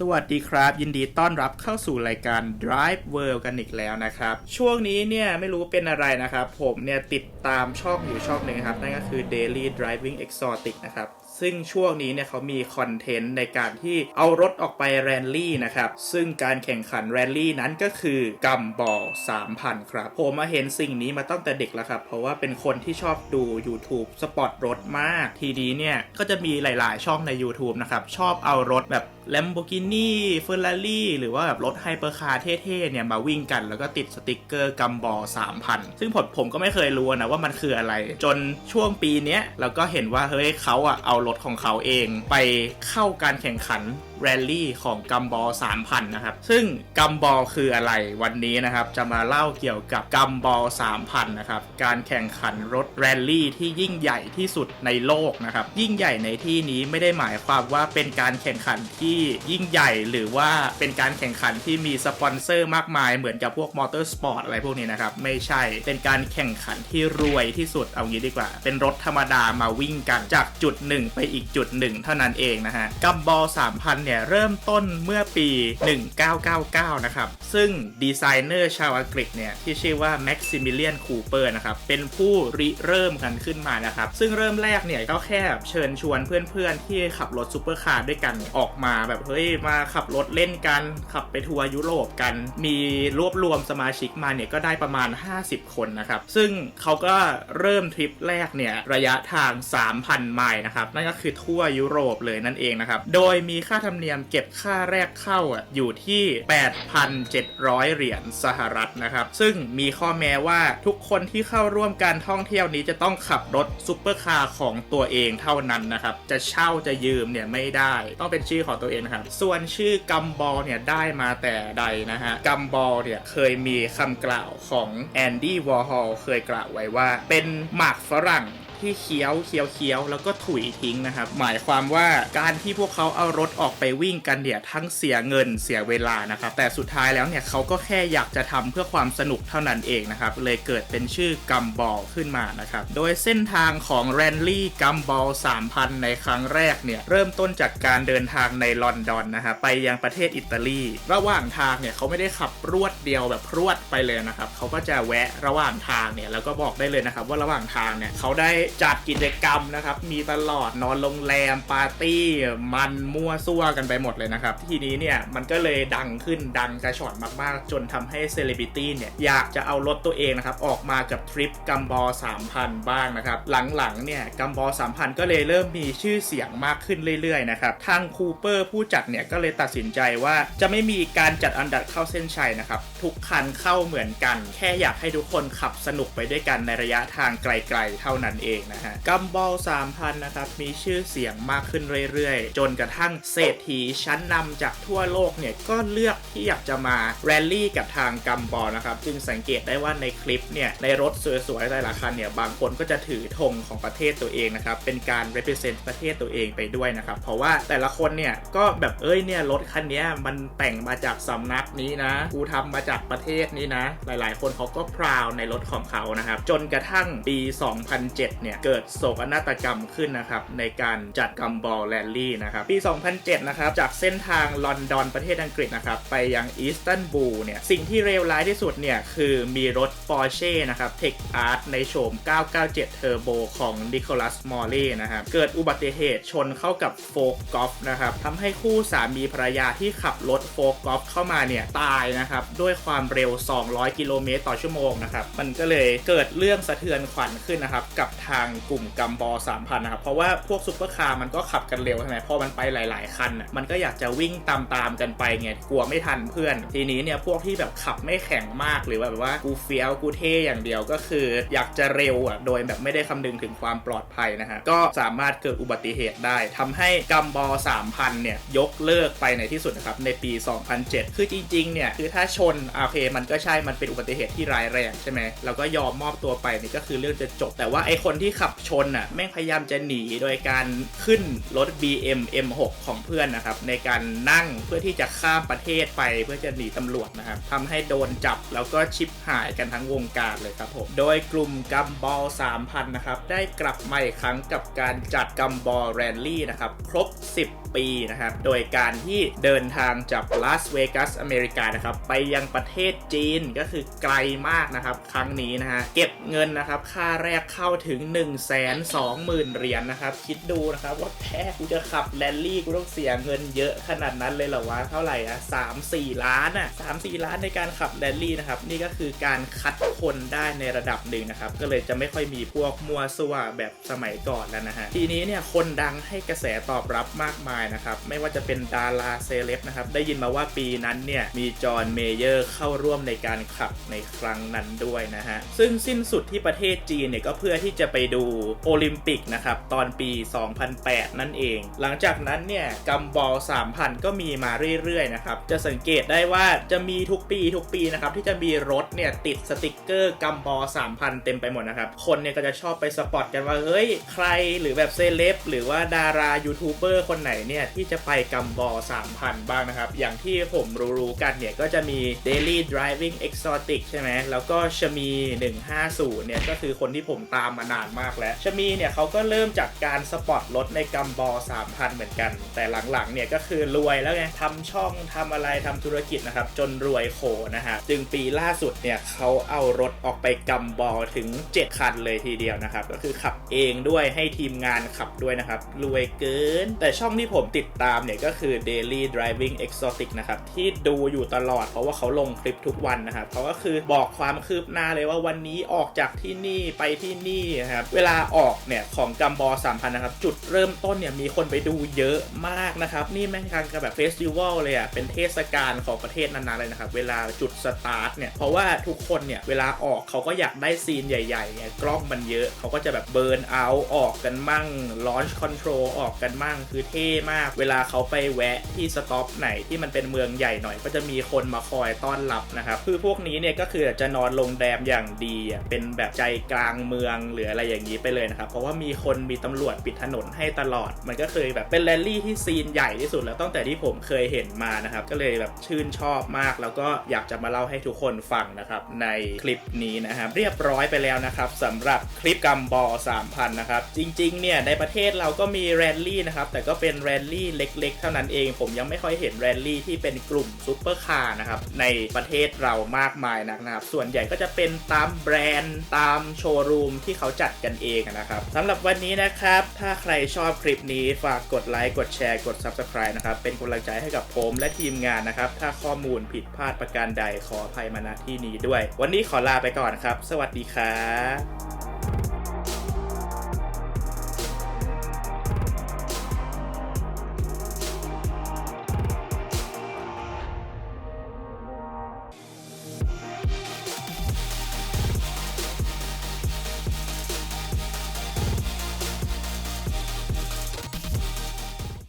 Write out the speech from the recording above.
สวัสดีครับ ยินดีต้อนรับเข้าสู่รายการ Drive World กันอีกแล้วนะครับ ช่วงนี้เนี่ยไม่รู้เป็นอะไรนะครับ ผมเนี่ยติดตามช่องอยู่ช่องหนึ่งครับ นั่นก็คือ Daily Driving Exotic นะครับ ซึ่งช่วงนี้เนี่ยเขามีคอนเทนต์ในการที่เอารถออกไปแรนลี่นะครับ ซึ่งการแข่งขันแรนลี่นั้นก็คือกัมบอล3,000 ครับ ผมมาเห็นสิ่งนี้มาตั้งแต่เด็กแล้วครับ เพราะว่าเป็นคนที่ชอบดู YouTube สปอร์ตรถมาก ทีนี้เนี่ยก็จะมีหลาย ๆ ช่องใน YouTube นะครับ ชอบเอารถแบบ Lamborghini Ferrari หรือว่าแบบรถไฮเปอร์คาร์เท่ๆเนี่ยมาวิ่งกันแล้วก็ติดสติกเกอร์กัมบอล3,000 ซึ่งผมผมก็ไม่เคยรู้นะว่ามันคืออะไร จนช่วงปีนี้เราก็เห็นว่าเฮ้ยเขาอะเอารถของเขาเอง ไปเข้าการแข่งขันแรลลี่ของกัมบอล3,000 นะครับ ซึ่งกัมบอลคืออะไรวันนี้นะครับ จะมาเล่าเกี่ยวกับกัมบอล3,000 นะครับ การแข่งขันรถแรลลี่ที่ยิ่งใหญ่ที่สุดในโลกนะครับ ยิ่งใหญ่ในที่นี้ไม่ได้หมายความว่าเป็นการแข่งขันที่ยิ่งใหญ่หรือว่าเป็นการแข่งขันที่มีสปอนเซอร์มากมายเหมือนกับพวกมอเตอร์สปอร์ตอะไรพวกนี้นะครับ ไม่ใช่เป็นการแข่งขันที่รวยที่สุดเอางี้ดีกว่า เป็นรถธรรมดามาวิ่งกันจากจุดหนึ่งไปอีกจุดหนึ่งเท่านั้นเองนะฮะกัมบอล3,000เนี่ยเริ่มต้นเมื่อปี 1999 นะครับ ซึ่งดีไซเนอร์ชาวอังกฤษเนี่ยที่ชื่อว่าแม็กซิมิเลียนคูเปอร์นะครับเป็นผู้ริเริ่มกันขึ้นมานะครับซึ่งเริ่มแรกเนี่ยก็แค่เชิญชวนเพื่อนๆ ที่ขับรถซูเปอร์คาร์ด้วยกันออกมาแบบเฮ้ยมาขับรถเล่นกัน ขับไปทัวร์ยุโรปกัน มีรวบรวมสมาชิกมาเนี่ยก็ได้ประมาณ 50 คนนะครับ ซึ่งเขาก็เริ่มทริปแรกเนี่ยระยะทาง 3,000 ไมล์นะครับนั่นก็คือทั่วยุโรปเลยนั่นเองนะครับโดยมีค่าธรรมเนียมเก็บค่าแรกเข้าอะอยู่ที่ 8,700 เหรียญสหรัฐนะครับ ซึ่งมีข้อแม้ว่าทุกคนที่เข้าร่วมการท่องเที่ยวนี้จะต้องขับรถซุปเปอร์คาร์ของตัวเองเท่านั้นนะครับ จะเช่าจะยืมเนี่ยไม่ได้ ต้องเป็นชื่อของตัวเองนะครับ ส่วนชื่อกัมบอลเนี่ยได้มาแต่ใดนะฮะ กัมบอลเนี่ยเคยมีคำกล่าวของแอนดี้วอร์ฮอลเคยกล่าวไว้ว่า เป็นหมากฝรั่ง ที่เคี้ยวเคี้ยวเคี้ยวแล้วก็ถุยทิ้งนะครับ หมายความว่าการที่พวกเขาเอารถออกไปวิ่งกันเนี่ยทั้งเสียเงินเสียเวลานะครับ แต่สุดท้ายแล้วเนี่ยเขาก็แค่อยากจะทำเพื่อความสนุกเท่านั้นเองนะครับ เลยเกิดเป็นชื่อกัมบอลขึ้นมานะครับ โดยเส้นทางของแรนลี่กัมบอล3,000 ในครั้งแรกเนี่ยเริ่มต้นจากการเดินทางในลอนดอนนะครับไปยังประเทศอิตาลี ระหว่างทางเนี่ยเขาไม่ได้ขับรวดเดียวแบบรวดไปเลยนะครับเขาก็จะแวะระหว่างทางเนี่ยแล้วก็บอกได้เลยนะครับว่าระหว่างทางเนี่ยเขาได้จัดกิจกรรมนะครับ มีตลอดนอนโรงแรมปาร์ตี้ มันมั่วซั่วกันไปหมดเลยนะครับ ทีนี้เนี่ย มันก็เลยดังขึ้นดังกระชอนมากๆ จนทำให้เซเลบริตี้เนี่ย อยากจะเอารถตัวเองนะครับ ออกมากับทริปกัมบอล3,000 บ้างนะครับ หลังๆเนี่ยกัมบอล3,000 ก็เลยเริ่มมีชื่อเสียงมากขึ้นเรื่อยๆนะครับทางคูเปอร์ผู้จัดเนี่ยก็เลยตัดสินใจว่าจะไม่มีการจัดอันดับเข้าเส้นชัยนะครับทุกคันเข้าเหมือนกัน แค่อยากให้ทุกคนขับสนุกไปด้วยกันในระยะทางไกล ๆ เท่านั้นเองนะฮะกัมบอล3,000นะครับมีชื่อเสียงมากขึ้นเรื่อยๆ จนกระทั่งเศรษฐีชั้นนำจากทั่วโลกเนี่ยก็เลือกที่อยากจะมาแรลลี่กับทางกัมบอลนะครับจึงสังเกตได้ว่าในคลิปเนี่ยในรถสวยๆแต่ละคันเนี่ยบางคนก็จะถือธงของประเทศตัวเองนะครับเป็นการ represent ประเทศตัวเองไปด้วยนะครับเพราะว่าแต่ละคนเนี่ยก็แบบเอ้ยเนี่ยรถคันนี้มันแต่งมาจากสำนักนี้นะกูทำมาจากประเทศนี้นะ หลายๆ คนเขาก็พราวในรถของเขานะครับจนกระทั่งปี 2007เนี่ยเกิดโศกนาฏกรรมขึ้นนะครับในการจัดกัมบอลแรลลี่นะครับปี 2007 นะครับจากเส้นทางลอนดอนประเทศอังกฤษนะครับไปยังอิสตันบูลเนี่ยสิ่งที่เลวร้ายที่สุดเนี่ยคือมีรถ Porsche นะครับ Tech Art ในโฉม 997 Turbo ของ Nicholas m o r l e นะครับเกิดอุบัติเหตุชนเข้ากับโฟกกอล์ฟนะครับทำให้คู่สามีภรรยาที่ขับรถโฟกกอล์ฟเข้ามาเนี่ยตายนะครับด้วยความเร็ว 200 กิโลเมตรต่อชั่วโมงนะครับมันก็เลยเกิดเรื่องสะเทือนขวัญขึ้นนะครับกับทาางกลุ่มกัมบอ3,000 นะครับ เพราะว่าพวกซุปเปอร์คาร์มันก็ขับกันเร็วใช่ไหมพอมันไปหลาย ๆ คันมันก็อยากจะวิ่งตามๆกันไปไงกลัวไม่ทันเพื่อน ทีนี้เนี่ยพวกที่แบบขับไม่แข็งมากหรือแบบว่ากูเฟี้ยวกูเท่อย่างเดียวก็คือ อยากจะเร็วอะโดยแบบไม่ได้คำนึงถึงความปลอดภัยนะฮะก็สามารถเกิดอุบัติเหตุได้ทำให้กัมบอ3,000 เนี่ยยกเลิกไปในที่สุดนะครับในปี 2007 คือจริง ๆ เนี่ยคือถ้าชนโอเคมันก็ใช่มันเป็นอุบัติเหตุที่ร้ายแรงใช่ไหมแล้วก็ยอมมอบตัวไปนี่ก็คือเรื่องจะจบแต่ว่าไอคนที่ที่ขับชนอะแม่งพยายามจะหนีโดยการขึ้นรถ BM M6 ของเพื่อนนะครับ ในการนั่งเพื่อที่จะข้ามประเทศไปเพื่อจะหนีตำรวจนะครับทำให้โดนจับแล้วก็ชิปหายกันทั้งวงการเลยครับผม โดยกลุ่มกัมบอล3,000 นะครับ ได้กลับมาอีกครั้งกับการจัดกัมบอลแรนลี่นะครับ ครบ 10ปีนะครับ โดยการที่เดินทางจากลาสเวกัสอเมริกานะครับ ไปยังประเทศจีนก็คือไกลมากนะครับ ครั้งนี้นะฮะ เก็บเงินนะครับ ค่าแรกเข้าถึง1 2 0 0 0 0เหรียญนะครับ คิดดูนะครับว่าแท้กูจะขับแรลลี่กูต้องเสียเงินเยอะขนาดนั้นเลยเหรอวะ เท่าไหร่อะ3 4ล้านอะ3 4ล้านในการขับแรลลี่นะครับ นี่ก็คือการคัดคนได้ในระดับหนึ่งนะครับ ก็เลยจะไม่ค่อยมีพวกมัวซัวแบบสมัยก่อนแล้วนะฮะ ทีนี้เนี่ยคนดังให้กระแสตอบรับมากมายนะครับ ไม่ว่าจะเป็นดาราเซเลบนะครับ ได้ยินมาว่าปีนั้นเนี่ยมีจอห์นเมเยอร์เข้าร่วมในการขับในครั้งนั้นด้วยนะฮะ ซึ่งสิ้นสุดที่ประเทศจีนเนี่ยก็เพื่อที่จะไปดูโอลิมปิกนะครับตอนปี 2008 นั่นเอง หลังจากนั้นเนี่ยกัมบอล 3,000 ก็มีมาเรื่อยๆนะครับจะสังเกตได้ว่าจะมีทุกปีทุกปีนะครับที่จะมีรถเนี่ยติดสติกเกอร์กัมบอล 3,000 เต็มไปหมดนะครับคนเนี่ยก็จะชอบไปสปอตกันว่าเฮ้ยใครหรือแบบเซเลบหรือว่าดารายูทูบเบอร์คนไหนเนี่ยที่จะไปกัมบอล 3,000 บ้างนะครับอย่างที่ผมรู้ๆกันเนี่ยก็จะมี Daily Driving Exotic ใช่ไหมแล้วก็ชมี 150 เนี่ยก็คือคนที่ผมตามมานานมากแล้วชมีเนี่ยเขาก็เริ่มจากการสปอตรถในกัมบอ3,000 เหมือนกัน แต่หลังๆเนี่ยก็คือรวยแล้วไงทำช่องทำอะไรทำธุรกิจนะครับจนรวยโขนะฮะจึงปีล่าสุดเนี่ยเขาเอารถออกไปกัมบอถึง 7 คันเลยทีเดียวนะครับก็คือขับเองด้วยให้ทีมงานขับด้วยนะครับรวยเกิน แต่ช่องที่ผมติดตามเนี่ยก็คือ Daily Driving Exotic นะครับที่ดูอยู่ตลอดเพราะว่าเขาลงคลิปทุกวันนะครับเขาก็คือบอกความคืบหน้าเลยว่าวันนี้ออกจากที่นี่ไปที่นี่นะครับเวลาออกเนี่ยของกัมบอล3,000นะครับจุดเริ่มต้นเนี่ยมีคนไปดูเยอะมากนะครับนี่แม่งการกับแบบเฟสติวัลเลยอะ่ะเป็นเทศกาลของประเทศนั้นๆเลยนะครับเวลาจุดสตาร์ทเนี่ยเพราะว่าทุกคนเนี่ยเวลาออกเขาก็อยากได้ซีนใหญ่ๆไงกล้องมันเยอะเขาก็จะแบบเบิร์นเอาออกกันมั่งลอนช์คอนโทรลออกกันมั่งคือเท่มาก เวลาเขาไปแวะที่สต็อปไหนที่มันเป็นเมืองใหญ่หน่อย ก็จะมีคนมาคอยต้อนรับนะครับคือพวกนี้เนี่ยก็คือจะนอนโรงแรมอย่างดีเป็นแบบใจกลางเมืองหรืออะไรอย่างนี้ไปเลยนะครับ เพราะว่ามีคนมีตำรวจปิดถนนให้ตลอด มันก็เคยแบบเป็นแรลลี่ที่ซีนใหญ่ที่สุดแล้วตั้งแต่ที่ผมเคยเห็นมานะครับ ก็เลยแบบชื่นชอบมาก แล้วก็อยากจะมาเล่าให้ทุกคนฟังนะครับ ในคลิปนี้นะครับ เรียบร้อยไปแล้วนะครับสำหรับคลิปกัมบอล3,000นะครับ จริงๆเนี่ยในประเทศเราก็มีแรลลี่นะครับ แต่ก็เป็นแรลลี่เล็ก ๆ เท่านั้นเอง ผมยังไม่ค่อยเห็นแรลลี่ที่เป็นกลุ่มซูเปอร์คาร์นะครับในประเทศเรามากมายนักนะครับ ส่วนใหญ่ก็จะเป็นตามแบรนด์ตามโชว์รูมที่เขาจัดกันเองนะครับสำหรับวันนี้นะครับ ถ้าใครชอบคลิปนี้ฝากกดไลค์กดแชร์กด Subscribe นะครับเป็นกำลังใจให้กับผมและทีมงานนะครับ ถ้าข้อมูลผิดพลาดประการใดขออภัยมาณที่นี้ด้วย วันนี้ขอลาไปก่อนครับ สวัสดีครับ